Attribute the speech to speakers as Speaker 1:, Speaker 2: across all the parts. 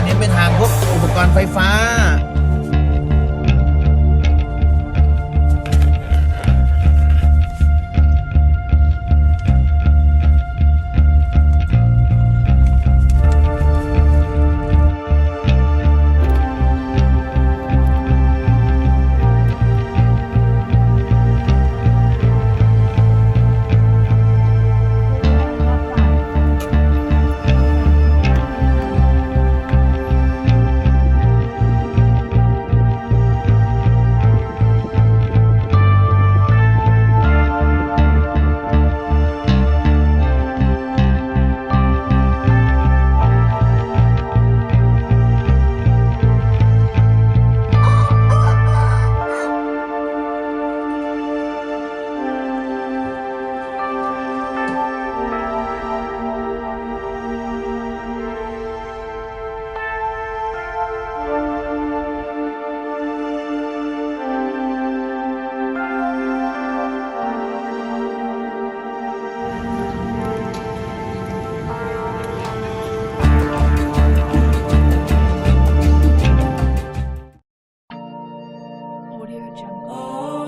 Speaker 1: จะเน้นไปทางพวกอุปกรณ์ไฟฟ้า
Speaker 2: 哦。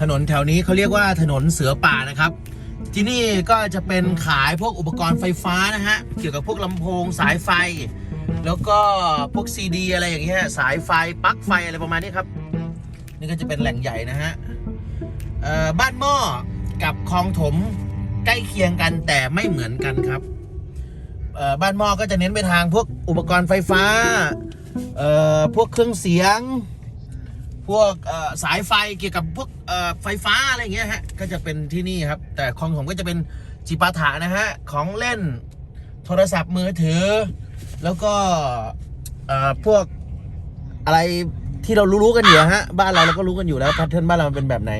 Speaker 1: ถนนแถวนี้เขาเรียกว่าถนนเสือป่านะครับ ที่นี่ก็จะเป็นขายพวกอุปกรณ์ไฟฟ้านะฮะ เกี่ยวกับพวกลำโพงสายไฟ แล้วก็พวกซีดีอะไรอย่างเงี้ยสายไฟปลั๊กไฟอะไรประมาณนี้ครับ นี่ก็จะเป็นแหล่งใหญ่นะฮะบ้านหม้อกับคลองถมใกล้เคียงกันแต่ไม่เหมือนกันครับบ้านหม้อก็จะเน้นไปทางพวกอุปกรณ์ไฟฟ้าพวกเครื่องเสียง พวกสายไฟเกี่ยวกับพวกไฟฟ้าอะไรเงี้ยฮะก็จะเป็นที่นี่ครับ แต่ของผมก็จะเป็นจิปาถะนะฮะของเล่นโทรศัพท์มือถือ แล้วก็พวกอะไรที่เรารู้ๆกันอยู่ฮะบ้านเราเราก็รู้กันอยู่แล้วแพทเทิร์นบ้านเรามันเป็นแบบไหน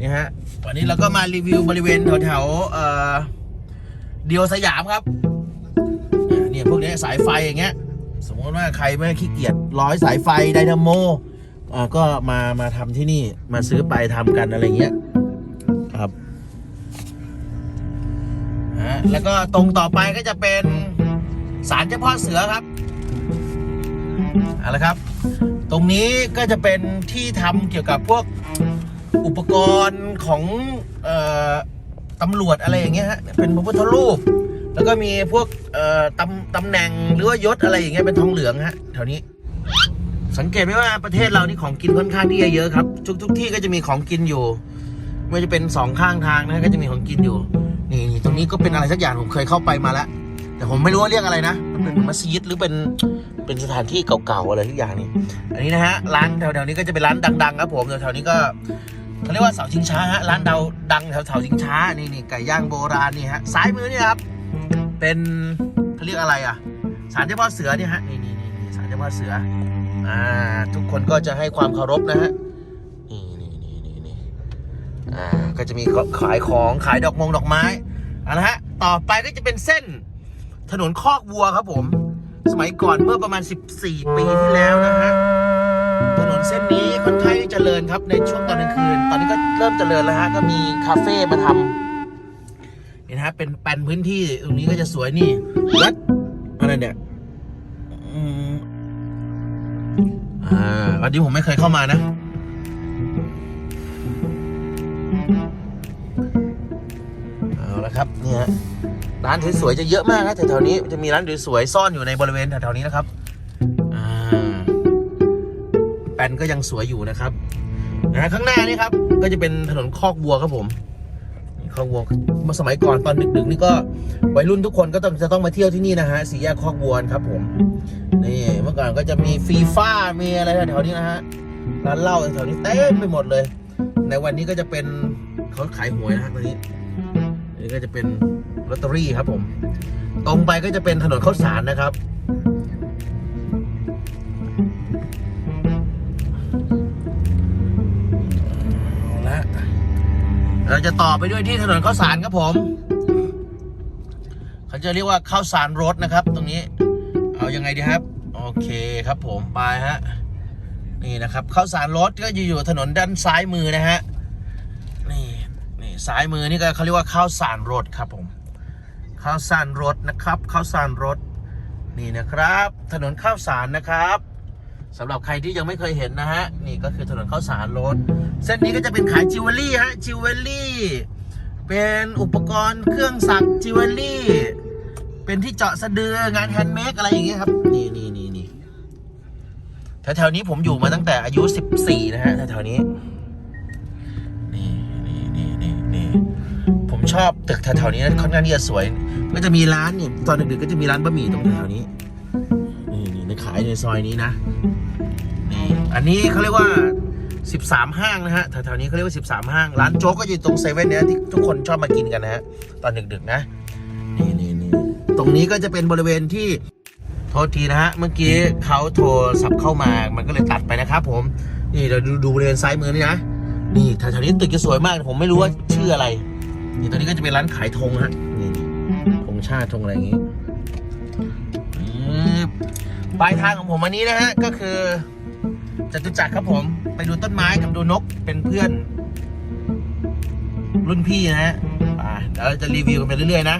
Speaker 1: นี่ฮะวันนี้เราก็มารีวิวบริเวณแถวๆเอ่อเดียวสยามครับเนี่ยพวกนี้สายไฟอย่างเงี้ยสมมติว่าใครไม่ขี้เกียจร้อยสายไฟไดนาโม อ่าก็มามาทำที่นี่มาซื้อไปทำกันอะไรเงี้ยครับฮะแล้วก็ตรงต่อไปก็จะเป็นศาลเจ้าพ่อเสือครับเอาละครับ ตรงนี้ก็จะเป็นที่ทำเกี่ยวกับพวกอุปกรณ์ของเอ่อตำรวจอะไรอย่างเงี้ยฮะเป็นพระพุทธรูป แล้วก็มีพวกเอ่อตำตำแหน่งหรือว่ายศอะไรอย่างเงี้ยเป็นทองเหลืองฮะแถวนี้ สังเกตไหมว่าประเทศเรานี่ของกินค่อนข้างที่จะเยอะครับ ทุกทุกที่ก็จะมีของกินอยู่ไม่ว่าจะเป็นสองข้างทางนะก็จะมีของกินอยู่นี่นี่ตรงนี้ก็เป็นอะไรสักอย่างผมเคยเข้าไปมาแล้ว แต่ผมไม่รู้ว่าเรียกอะไรนะมันเป็นมัสยิดหรือเป็นเป็นสถานที่เก่าๆอะไรทุกอย่างนี่อันนี้นะฮะร้านแถวๆนี้ก็จะเป็นร้านดัง ๆ ครับ ผมแถวๆนี้ก็เขาเรียกว่าเสาชิงช้าฮะร้านเดาดังแถวเสาชิงช้านี่นี่ไก่ย่างโบราณนี่ฮะซ้ายมือนี่ครับ เป็นเขาเรียกอะไรอะศาลเจ้าพ่อเสือเนี่ยฮะนี่นี่นี่นี่ศาลเจ้าพ่อเสือ อ่า ทุกคนก็จะให้ความเคารพนะฮะ นี่นี่นี่นี่นี่อ่า ก็จะมีขายของขายดอกมงดอกไม้อาละฮะ ต่อไปก็จะเป็นเส้น ถนนคอกวัวครับผม สมัยก่อนเมื่อประมาณ 14 ปีที่แล้วนะฮะ ถนนเส้นนี้ค่อนข้างเจริญครับในช่วงตอนกลางคืน ตอนนี้ก็เริ่มเจริญแล้วฮะ ก็มีคาเฟ่มาทำนี่นะฮะ เป็นแปลนพื้นที่ตรงนี้ก็จะสวยนี่วัดอะไรเนี่ยอืม อ่าวันนี้ผมไม่เคยเข้ามานะ เอาละครับเนี่ย ร้านสวยๆจะเยอะมากนะแถวๆนี้จะมีร้านสวยๆซ่อนอยู่ในบริเวณแถวๆนี้นะครับอ่าแปนก็ยังสวยอยู่นะครับนะข้างหน้านี่ครับ ก็จะเป็นถนนคอกวัวครับผมคอกวัวเมื่อสมัยก่อนตอนดึกๆนี่ก็วัยรุ่นทุกคนก็ต้องจะต้องมาเที่ยวที่นี่นะฮะสี่แยกคอกวัวครับผม นี่เมื่อก่อนก็จะมีฟีฟ่ามีอะไรแถวๆนี้นะฮะร้านเหล้าแถวนี้เต็มไปหมดเลย ในวันนี้ก็จะเป็นเขาขายหวยนะฮะตอนนี้นี่ก็จะเป็นลอตเตอรี่ครับผม ตรงไปก็จะเป็นถนนข้าวสารนะครับเอาละเราจะต่อไปด้วยที่ถนนข้าวสารครับผม เขาจะเรียกว่าข้าวสารรถนะครับ ตรงนี้ เอายังไงดีครับ เคครับผมไปฮะนี่นะครับข้าวสารรถก็อยู่อยู่ถนนด้านซ้ายมือนะฮะนี่นี่ซ้ายมือนี่ก็เขาเรียกว่าข้าวสารรถครับผมข้าวสารรถนะครับข้าวสารรถนี่นะครับ ถนนข้าวสารนะครับสำหรับใครที่ยังไม่เคยเห็นนะฮะนี่ก็คือถนนข้าวสารรถ เส้นนี้ก็จะเป็นขายจิวเวลรี่ฮะจิวเวลรี่เป็นอุปกรณ์เครื่องสักจิวเวลรี่ เป็นที่เจาะสะดืองานแฮนด์เมดอะไรอย่างเงี้ยครับ นี่นี่นี่นี่ แถวๆนี้ผมอยู่มาตั้งแต่อายุ 14 นะฮะแถวๆนี้ นี่นี่นี่นี่นี่ผมชอบตึกแถวๆนี้นะค่อนข้างที่จะสวย ก็จะมีร้านนี่ตอนดึกๆก็จะมีร้านบะหมี่ตรงแถวนี้ นี่นี่ในขายในซอยนี้นะ นี่อันนี้เขาเรียกว่า 13 ห้างนะฮะแถวๆนี้เขาเรียกว่า 13 ห้าง ร้านโจ๊กก็อยู่ตรงเซเว่นเนี่ยที่ทุกคนชอบมากินกันนะฮะตอนดึกๆนะ นี่นี่นี่ตรงนี้ก็จะเป็นบริเวณที่ โทษทีนะฮะ เมื่อกี้เขาโทรศัพท์เข้ามา มันก็เลยตัดไปนะครับผม นี่เราดูดูบริเวณซ้ายมือนี่นะ นี่แถวๆนี้ตึกจะสวยมาก ผมไม่รู้ว่าชื่ออะไร นี่ตรงนี้ก็จะเป็นร้านขายธงฮะนี่นี่ธงชาติธงอะไรอย่างงี้ปลายทางของผมอันนี้นะฮะ ก็คือจตุจักรครับผม ไปดูต้นไม้กับดูนกเป็นเพื่อน รุ่นพี่นะฮะอ่าเดี๋ยวเราจะรีวิวกันไปเรื่อยๆนะ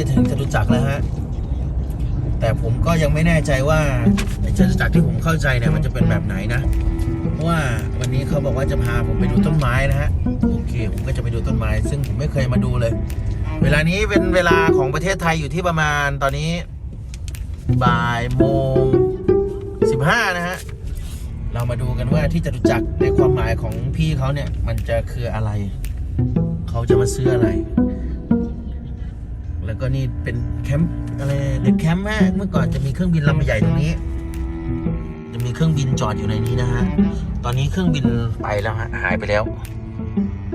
Speaker 1: จะถึงจตุจักรแล้วฮะ แต่ผมก็ยังไม่แน่ใจว่าไอ้จตุจักรที่ผมเข้าใจเนี่ยมันจะเป็นแบบไหนนะเพราะว่าวันนี้เขาบอกว่าจะพาผมไปดูต้นไม้นะฮะโอเค ผมก็จะไปดูต้นไม้ ซึ่งผมไม่เคยมาดูเลย เวลานี้เป็นเวลาของประเทศไทยอยู่ที่ประมาณตอนนี้บ่ายโมงสิบห้านะฮะเรามาดูกันว่าที่จตุจักรในความหมายของพี่เขาเนี่ย มันจะคืออะไร เขาจะมาซื้ออะไร ก็นี่เป็นแคมป์อะไรเด็กแคมป์ฮะเมื่อก่อนจะมีเครื่องบินลำใหญ่ตรงนี้ จะมีเครื่องบินจอดอยู่ในนี้นะฮะ ตอนนี้เครื่องบินไปแล้วฮะหายไปแล้ว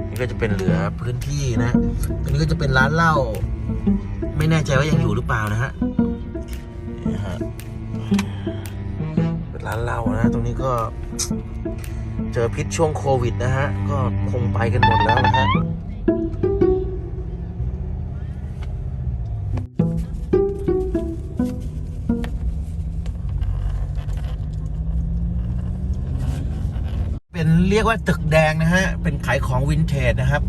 Speaker 1: นี่ก็จะเป็นเหลือพื้นที่นะตรงนี้ก็จะเป็นร้านเหล้าไม่แน่ใจว่ายังอยู่หรือเปล่านะฮะนี่ฮะเป็นร้านเหล้านะตรงนี้ก็ เจอพิษช่วงโควิดนะฮะ ก็คงไปกันหมดแล้วนะฮะ เรียกว่าตึกแดงนะฮะ เป็นขายของวินเทจนะครับ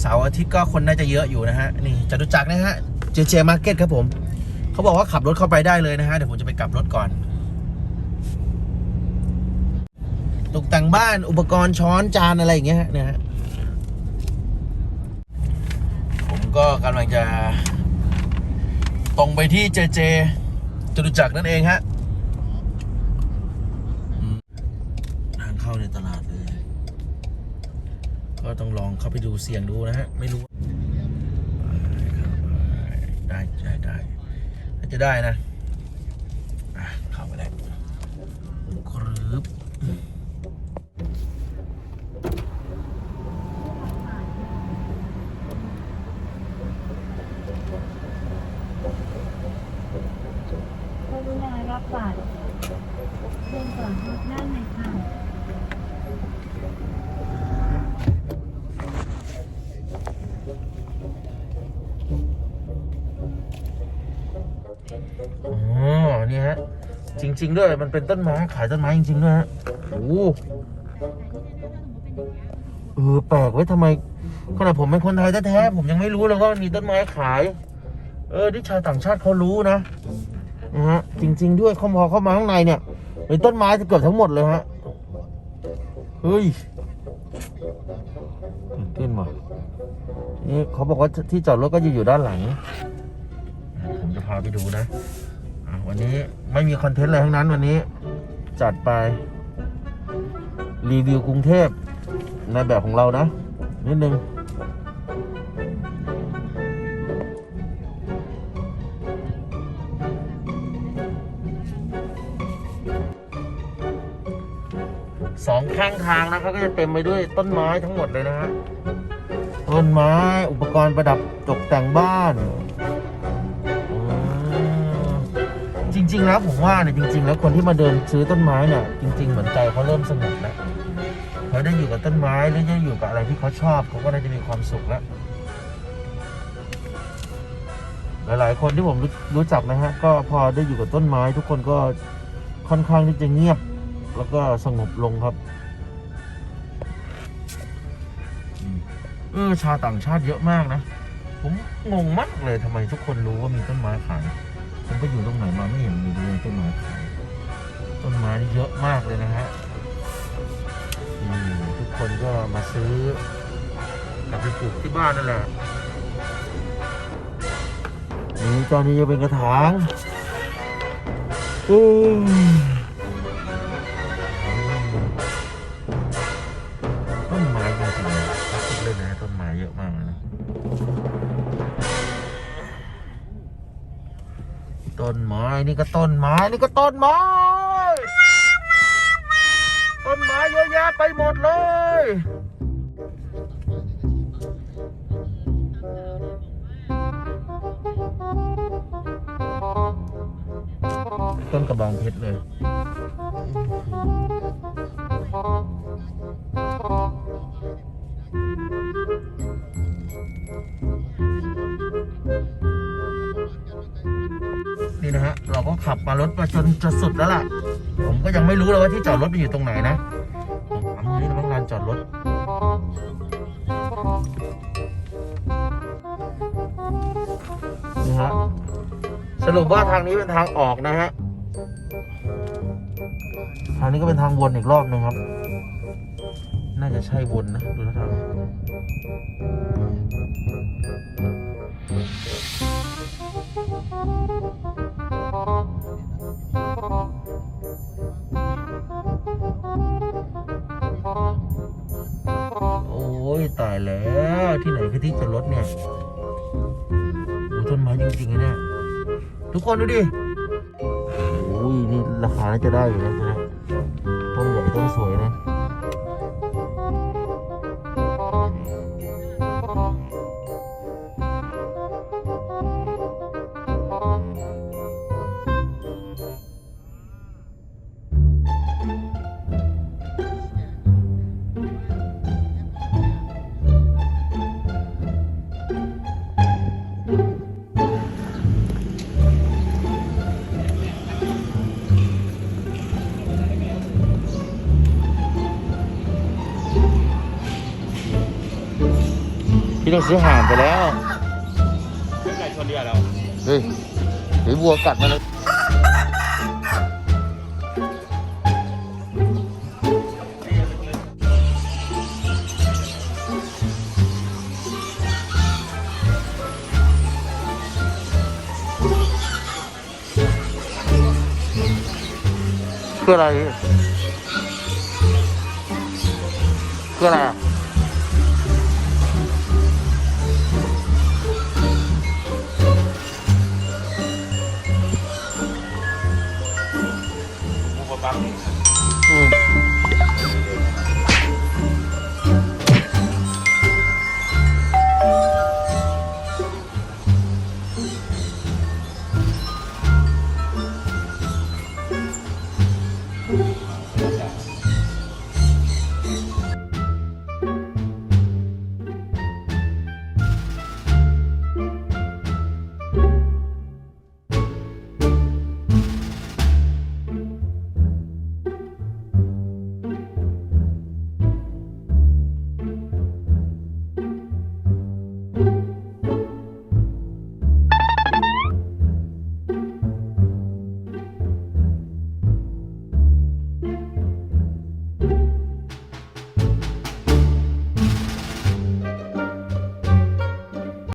Speaker 1: เสาร์อาทิตย์ก็คนน่าจะเยอะอยู่นะฮะ นี่จตุจักรนะฮะ เจเจมาร์เก็ตครับผม เขาบอกว่าขับรถเข้าไปได้เลยนะฮะ เดี๋ยวผมจะไปกลับรถก่อน ตกแต่งบ้านอุปกรณ์ช้อนจานอะไรอย่างเงี้ยฮะฮะ ผมก็กำลังจะ ตรงไปที่เจเจจตุจักรนั่นเองฮะ ทางเข้าในตลาดเลย ก็ต้องลองเข้าไปดูเสี่ยงดูนะฮะ ไม่รู้ได้ได้ได้น่าจะได้นะะเข้าไปแล้วกรึบ
Speaker 2: กรุณารับบัตรเชิญก่อนรถด้านในค่ะ
Speaker 1: อ๋อ นี่ฮะ จริง ๆ ด้วยมันเป็นต้นไม้ขายต้นไม้จริงๆด้วยฮะโอ้โหเออแปลกไว้ยทำไมขนาดผมเป็นคนไทยแท้ๆผมยังไม่รู้เลยว่ามันมีต้นไม้ขาย เออที่ชาวต่างชาติเขารู้นะนะฮะจริง ๆ ด้วยเขาพอเข้ามาข้างในเนี่ยเป็นต้นไม้จะเกือบทั้งหมดเลยฮะเฮ้ยตื่นเต้นว่ะนี่เขาบอกว่าที่จอดรถก็จะอยู่ด้านหลัง ผมจะพาไปดูนะ วันนี้ไม่มีคอนเทนต์อะไรทั้งนั้นวันนี้ จัดไป รีวิวกรุงเทพในแบบของเรานะ นิดนึงสองข้างทางนะครับก็จะเต็มไปด้วยต้นไม้ทั้งหมดเลยนะฮะต้นไม้อุปกรณ์ประดับตกแต่งบ้าน จริง ๆ แล้วผมว่าเนี่ยจริง ๆ แล้วคนที่มาเดินซื้อต้นไม้เนี่ยจริง ๆ เหมือนใจเขาเริ่มสงบแล้วเขาได้อยู่กับต้นไม้หรือได้อยู่กับอะไรที่เขาชอบเขาก็น่าจะมีความสุขแล้วหลายๆคนที่ผมรู้จักนะฮะก็พอได้อยู่กับต้นไม้ ทุกคนก็ค่อนข้างที่จะเงียบ แล้วก็สงบลงครับเออชาวต่างชาติเยอะมากนะ ผมงงมากเลยทำไมทุกคนรู้ว่ามีต้นไม้ขาย ผมไปอยู่ตรงไหนมาไม่เห็นมีเลยต้นไม้ต้นไม้นี่เยอะมากเลยนะฮะทุกคนก็มาซื้อกลับไปปลูกที่บ้านนั่นแหละนี่ตอนนี้จะเป็นกระถางอืม นี่ก็ต้นไม้ นี่ก็ต้นไม้ ต้นไม้เยอะแยะไปหมดเลย ต้นกระบองเพชรเลย รถมาจนจะสุดแล้วล่ะ ผมก็ยังไม่รู้เลยว่าที่จอดรถมันอยู่ตรงไหนนะผมถามนี่พนักงานจอดรถนฮะสรุปว่าทางนี้เป็นทางออกนะฮะ ทางนี้ก็เป็นทางวนอีกรอบหนึงครับ น่าจะใช่วนนะ ดูท่าทางโตายแล้วที่ไหนคือที่จอดรถเนี่ยโอ้ต้นไม้จริงๆเนี่ยทุกคนดูดิโอ้ยนี่ราคาน่าจะได้อยู่นะตัวเนี้ยต้นใหญ่ต้นสวยนะ พี่ต้องซื้อห่านไปแล้ว
Speaker 3: เรื่องไก่ชนเรือเรา
Speaker 1: เฮ้ยเฮ้ยวัวกัดมาเลยคืออะไรคืออะไร